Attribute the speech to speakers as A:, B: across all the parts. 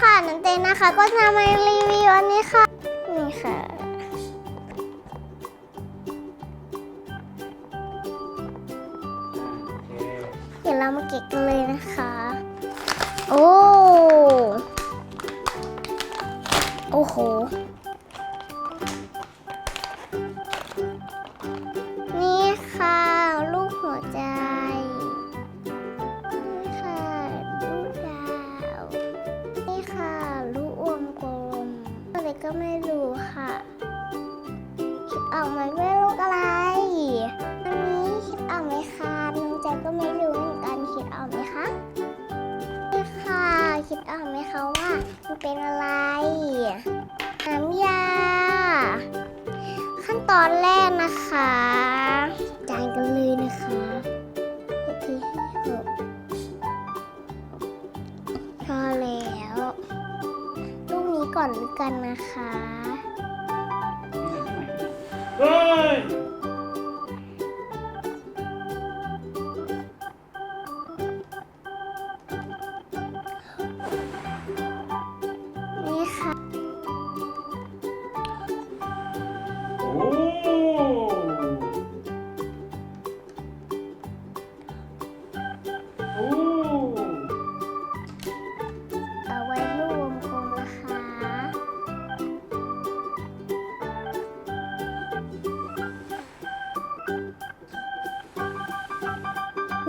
A: ค่ะนันเตนะคะ ก็จะมารีวิวอันนี้ค่ะ นี่ค่ะ
B: อเค
A: เดี๋ยวเรามาเก็บกันเลยนะคะ โอ้ โอ้โห ก็ไม่รู้ค่ะ คิดออกไหมว่าลูกอะไร อันนี้คิดออกไหมคะน้องแจก็ไม่รู้เหมือนกันคิดออกไหมคะนี่ค่ะ คิดออกไหมคะว่ามันเป็นอะไรน้ำยา ขั้นตอนแรกนะคะ ก่อนกันนะคะ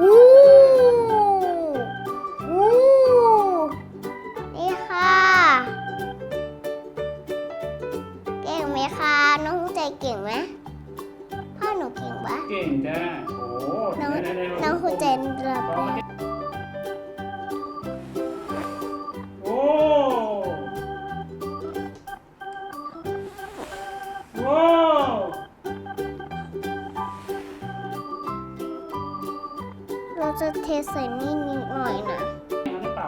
A: วู้วู้นี่ค่ะ เก่งไหมคะ น้องใจเก่งไหมพ่อหนูเก่งปะ
B: เก่งจ้าโอ้
A: น้อง
B: ไหๆๆ
A: น้องคุณใจรับ
B: ลอง
A: เล
B: มายดิ
A: เราจะเทใส่นี่นิดหน่อยนะ
B: นไม่เป่า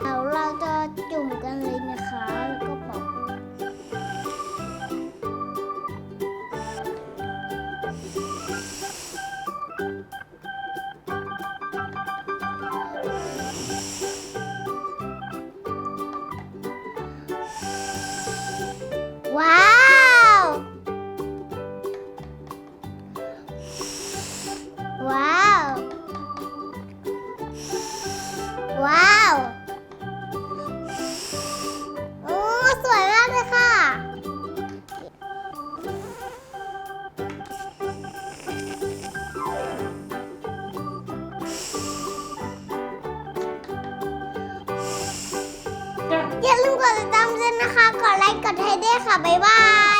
A: เดี๋ยวเราจะจุ่มกันเลยนะคะแล้วก็ ว้าว โอ้ สวยมากเลยค่ะ
B: จ้า
A: อย่าลืมกดติดตามด้วยนะคะ กดไลค์ กดให้ด้วยค่ะ บ๊ายบาย